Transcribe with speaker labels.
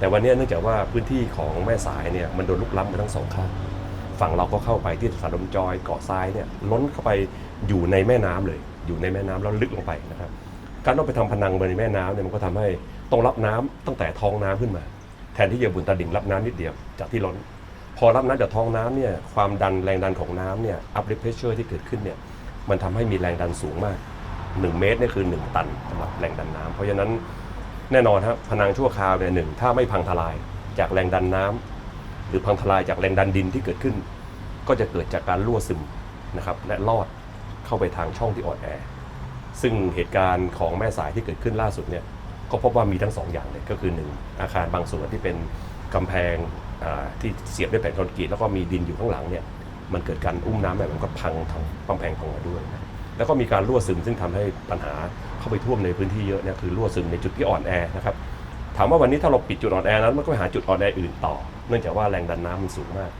Speaker 1: แต่วันนี้เนื่องจากว่าพื้นที่ของแม่สายเนี่ยมันโดนลุกล้ำไปทั้งสองข้างฝั่งเราก็เข้าไปที่สาดมจอยเกาะทรายเนี่ยล้นเข้าไปอยู่ในแม่น้ำเลย อยู่ในแม่น้ำแล้วลึกลงไปนะครับการต้องไปทำพนังบนในแม่น้ำเนี่ยมันก็ทำให้ต้องรับน้ำตั้งแต่ท้องน้ำขึ้นมา แทนที่จะบุนตาดิ่งรับน้ำนิดเดียวจากที่ล้น พอรับน้ำจากท้องน้ำเนี่ยความดันแรงดันของน้ำเนี่ย uplift pressure ที่เกิดขึ้นเนี่ยมันทำให้มีแรงดันสูงมาก 1 เมตรนี่คือ 1 ตันสำหรับแรงดันน้ำเพราะฉะนั้น แน่นอนครับพนังชั่วคราวเนี่ยหนึ่งถ้าไม่พังทลายจากแรงดันน้ำหรือพังทลายจากแรงดันดินที่เกิดขึ้น ก็จะเกิดจากการรั่วซึมนะครับและลอดเข้าไปทางช่องที่อ่อนแอ ซึ่งเหตุการณ์ของแม่สายที่เกิดขึ้นล่าสุดเนี่ยก็พบว่ามีทั้งสองอย่างเลยก็คือหนึ่งอาคารบางส่วนที่เป็นกำแพงที่เสียบด้วยแผ่นคอนกรีตแล้วก็มีดินอยู่ข้างหลังเนี่ยมันเกิดการอุ้มน้ำแบบมันก็พังทางกำแพงพังมาด้วยนะ แล้วก็มีการรั่วซึมซึ่งทำให้ปัญหาเข้าไปท่วมในพื้นที่เยอะเนี่ยคือรั่วซึมในจุดที่อ่อนแอนะครับถามว่าวันนี้ถ้าเราปิดจุดอ่อนแอนั้นมันก็ไปหาจุดอ่อนแออื่นต่อ เนื่องจากว่าแรงดันน้ำมันสูงมาก